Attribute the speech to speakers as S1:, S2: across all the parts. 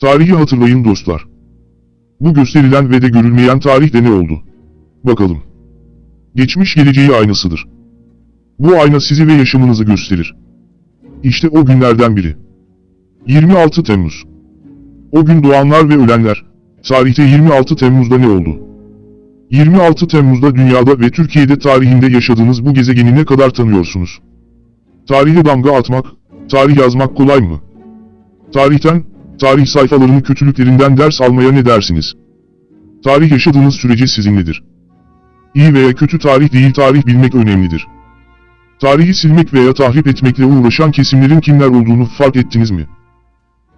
S1: Tarihi hatırlayın dostlar. Bu gösterilen ve de görülmeyen tarihte ne oldu? Bakalım. Geçmiş geleceği aynasıdır. Bu ayna sizi ve yaşamınızı gösterir. İşte o günlerden biri. 26 Temmuz. O gün doğanlar ve ölenler. Tarihte 26 Temmuz'da ne oldu? 26 Temmuz'da dünyada ve Türkiye'de tarihinde yaşadığınız bu gezegeni ne kadar tanıyorsunuz? Tarihe damga atmak, tarih yazmak kolay mı? Tarihten, tarih sayfalarının kötülüklerinden ders almaya ne dersiniz? Tarih yaşadığınız sürece sizinledir. İyi veya kötü tarih değil tarih bilmek önemlidir. Tarihi silmek veya tahrip etmekle uğraşan kesimlerin kimler olduğunu fark ettiniz mi?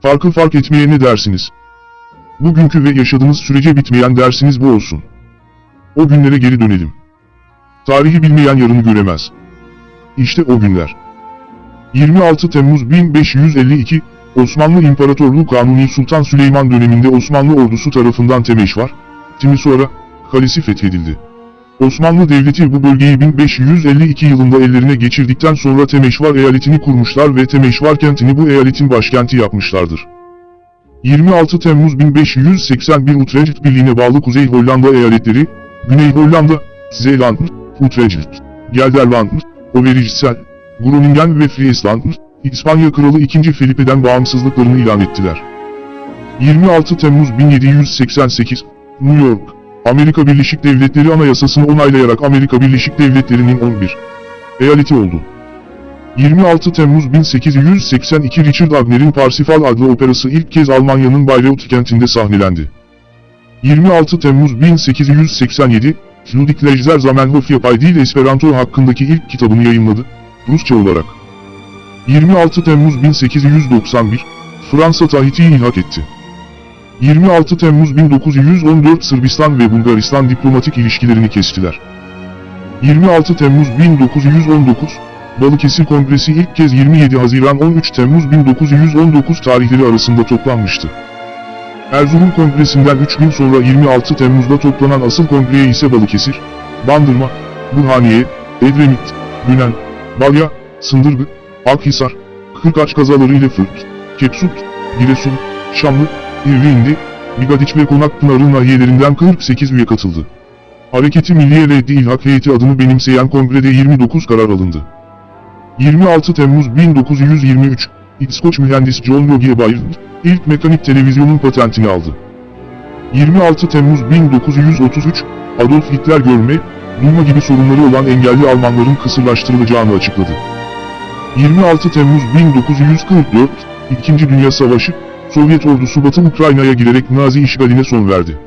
S1: Farkı fark etmeye ne dersiniz? Bugünkü ve yaşadığınız sürece bitmeyen dersiniz bu olsun. O günlere geri dönelim. Tarihi bilmeyen yarını göremez. İşte o günler. 26 Temmuz 1552, Osmanlı İmparatorluğu Kanuni Sultan Süleyman döneminde Osmanlı ordusu tarafından Temeşvar, Timisoara, kalesi fethedildi. Osmanlı Devleti bu bölgeyi 1552 yılında ellerine geçirdikten sonra Temeşvar eyaletini kurmuşlar ve Temeşvar kentini bu eyaletin başkenti yapmışlardır. 26 Temmuz 1581 Utrecht Birliği'ne bağlı Kuzey Hollanda eyaletleri, Güney Hollanda, Zeeland, Utrecht, Gelderland, Overijssel, Groningen ve Friesland, İspanya Kralı 2. Felipe'den bağımsızlıklarını ilan ettiler. 26 Temmuz 1788, New York, Amerika Birleşik Devletleri Anayasasını onaylayarak Amerika Birleşik Devletleri'nin 11 eyaleti oldu. 26 Temmuz 1882 Richard Wagner'in Parsifal adlı operası ilk kez Almanya'nın Bayreuth kentinde sahnelendi. 26 Temmuz 1887, Ludwig Lejzer Zamenhof Yapay Dil Esperanto hakkındaki ilk kitabını yayınladı, Rusça olarak. 26 Temmuz 1891, Fransa Tahiti'yi ilhak etti. 26 Temmuz 1914 Sırbistan ve Bulgaristan diplomatik ilişkilerini kestiler. 26 Temmuz 1919, Balıkesir Kongresi ilk kez 27 Haziran 13 Temmuz 1919 tarihleri arasında toplanmıştı. Erzurum Kongresi'nden 3 gün sonra 26 Temmuz'da toplanan asıl kongreye ise Balıkesir, Bandırma, Burhaniye, Edremit, Günen, Balya, Sındırgı, Akhisar, Kırkaç kazaları ile Fırt, Kepsut, Giresun, Şamlı, İrvindi, Bigadiç ve Konakpınar'ın nahiyelerinden 48 üye katıldı. Hareketi Milliye Reddi İlhak Heyeti adını benimseyen kongrede 29 karar alındı. 26 Temmuz 1923, İskoç mühendis John Logie Baird, ilk mekanik televizyonun patentini aldı. 26 Temmuz 1933, Adolf Hitler görme, duyma gibi sorunları olan engelli Almanların kısırlaştırılacağını açıkladı. 26 Temmuz 1944, İkinci Dünya Savaşı, Sovyet ordusu Batı Ukrayna'ya girerek Nazi işgaline son verdi.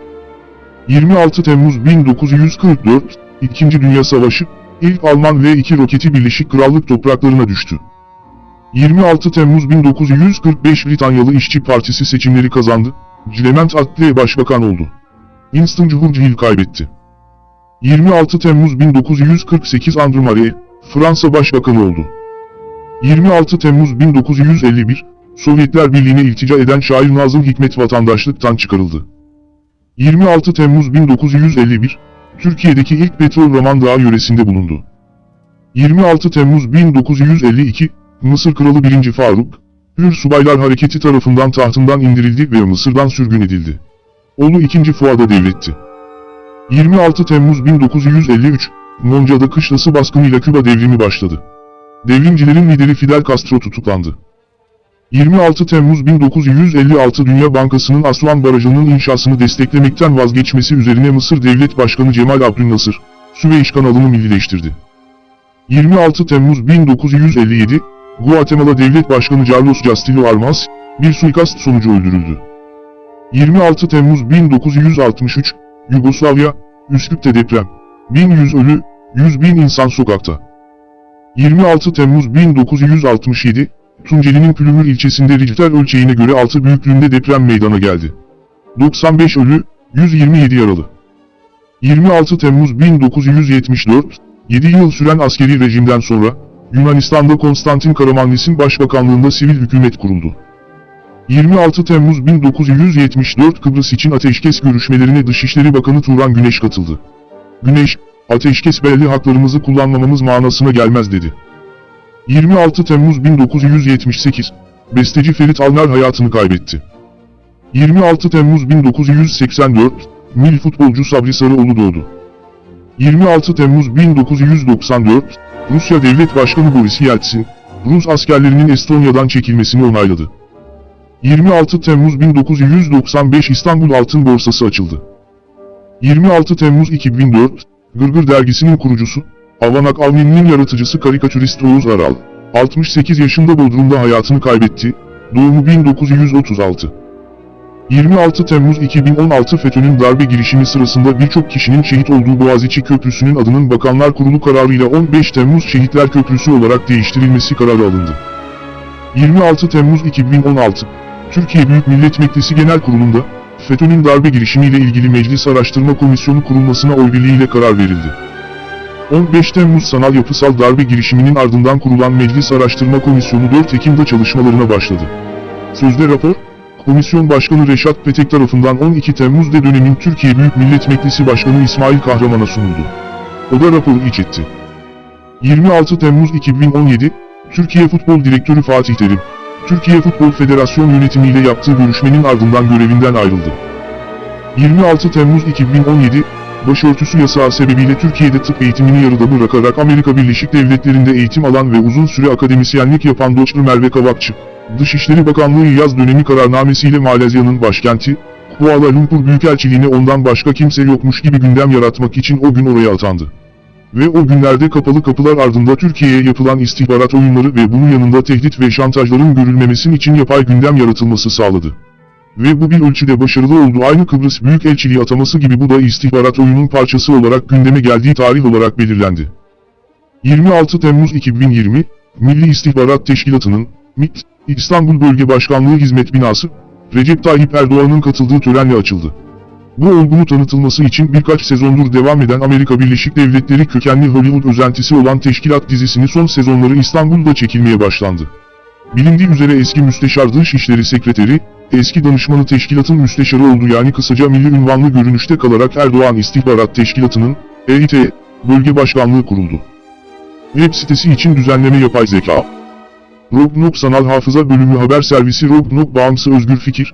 S1: 26 Temmuz 1944, İkinci Dünya Savaşı, ilk Alman V-2 roketi Birleşik Krallık topraklarına düştü. 26 Temmuz 1945 Britanyalı İşçi Partisi seçimleri kazandı, Clement Attlee başbakan oldu. Winston Churchill kaybetti. 26 Temmuz 1948 Andrew Marie, Fransa Başbakanı oldu. 26 Temmuz 1951, Sovyetler Birliği'ne iltica eden şair Nazım Hikmet vatandaşlıktan çıkarıldı. 26 Temmuz 1951, Türkiye'deki ilk petrol Roman Dağı yöresinde bulundu. 26 Temmuz 1952, Mısır Kralı 1. Faruk, Hür Subaylar Hareketi tarafından tahtından indirildi ve Mısır'dan sürgün edildi. Oğlu 2. Fuad'a devletti. 26 Temmuz 1953, Monca'da kışlası baskınıyla Küba devrimi başladı. Devrimcilerin lideri Fidel Castro tutuklandı. 26 Temmuz 1956 Dünya Bankası'nın Aswan Barajı'nın inşasını desteklemekten vazgeçmesi üzerine Mısır Devlet Başkanı Cemal Abdülnasır, Süveyş kanalını millileştirdi. 26 Temmuz 1957, Guatemala Devlet Başkanı Carlos Castillo Armas, bir suikast sonucu öldürüldü. 26 Temmuz 1963, Yugoslavya, Üsküp'te deprem. 1100 ölü, 100 bin insan sokakta. 26 Temmuz 1967, Tunceli'nin Pülümür ilçesinde Richter ölçeğine göre 6 büyüklüğünde deprem meydana geldi. 95 ölü, 127 yaralı. 26 Temmuz 1974, 7 yıl süren askeri rejimden sonra, Yunanistan'da Konstantin Karamanlis'in başbakanlığında sivil hükümet kuruldu. 26 Temmuz 1974 Kıbrıs için ateşkes görüşmelerine Dışişleri Bakanı Turan Güneş katıldı. Güneş, ateşkes belli haklarımızı kullanmamamız manasına gelmez dedi. 26 Temmuz 1978, besteci Ferit Alner hayatını kaybetti. 26 Temmuz 1984, Mil futbolcu Sabri Sarıoğlu doğdu. 26 Temmuz 1994, Rusya Devlet Başkanı Boris Yeltsin, Rus askerlerinin Estonya'dan çekilmesini onayladı. 26 Temmuz 1995 İstanbul Altın Borsası açıldı. 26 Temmuz 2004, Gırgır dergisinin kurucusu, Avanak Almin'in yaratıcısı karikatürist Oğuz Aral, 68 yaşında Bodrum'da hayatını kaybetti, doğumu 1936. 26 Temmuz 2016 FETÖ'nün darbe girişimi sırasında birçok kişinin şehit olduğu Boğaziçi Köprüsü'nün adının Bakanlar Kurulu kararıyla 15 Temmuz Şehitler Köprüsü olarak değiştirilmesi kararı alındı. 26 Temmuz 2016, Türkiye Büyük Millet Meclisi Genel Kurulu'nda, FETÖ'nün darbe girişimiyle ilgili Meclis Araştırma Komisyonu kurulmasına oy birliğiyle karar verildi. 15 Temmuz sanal yapısal darbe girişiminin ardından kurulan Meclis Araştırma Komisyonu 4 Ekim'de çalışmalarına başladı. Sözde rapor, Komisyon Başkanı Reşat Petek tarafından 12 Temmuz'da dönemin Türkiye Büyük Millet Meclisi Başkanı İsmail Kahraman'a sunuldu. O da raporu iç etti. 26 Temmuz 2017, Türkiye Futbol Direktörü Fatih Terim, Türkiye Futbol Federasyonu yönetimiyle yaptığı görüşmenin ardından görevinden ayrıldı. 26 Temmuz 2017, başörtüsü yasağı sebebiyle Türkiye'de tıp eğitimini yarıda bırakarak Amerika Birleşik Devletleri'nde eğitim alan ve uzun süre akademisyenlik yapan Doçlu Merve Kavakçı, Dışişleri Bakanlığı yaz dönemi kararnamesiyle Malezya'nın başkenti, Kuala Lumpur Büyükelçiliğine ondan başka kimse yokmuş gibi gündem yaratmak için o gün oraya atandı. Ve o günlerde kapalı kapılar ardında Türkiye'ye yapılan istihbarat oyunları ve bunun yanında tehdit ve şantajların görülmemesinin için yapay gündem yaratılması sağladı. Ve bu bir ölçüde başarılı oldu. Aynı Kıbrıs Büyükelçiliği ataması gibi bu da istihbarat oyunun parçası olarak gündeme geldiği tarih olarak belirlendi. 26 Temmuz 2020, Milli İstihbarat Teşkilatı'nın, MİT, İstanbul Bölge Başkanlığı Hizmet Binası, Recep Tayyip Erdoğan'ın katıldığı törenle açıldı. Bu olgunun tanıtılması için birkaç sezondur devam eden Amerika Birleşik Devletleri kökenli Hollywood özentisi olan Teşkilat dizisinin son sezonları İstanbul'da çekilmeye başlandı. Bilindiği üzere eski müsteşar Dışişleri Sekreteri, eski danışmanı teşkilatın müsteşarı oldu yani kısaca milli ünvanlı görünüşte kalarak Erdoğan İstihbarat Teşkilatı'nın, EİT, bölge başkanlığı kuruldu. Web sitesi için düzenleme yapay zeka. Rognok Sanal Hafıza Bölümü Haber Servisi Rognok Bağımsı Özgür Fikir,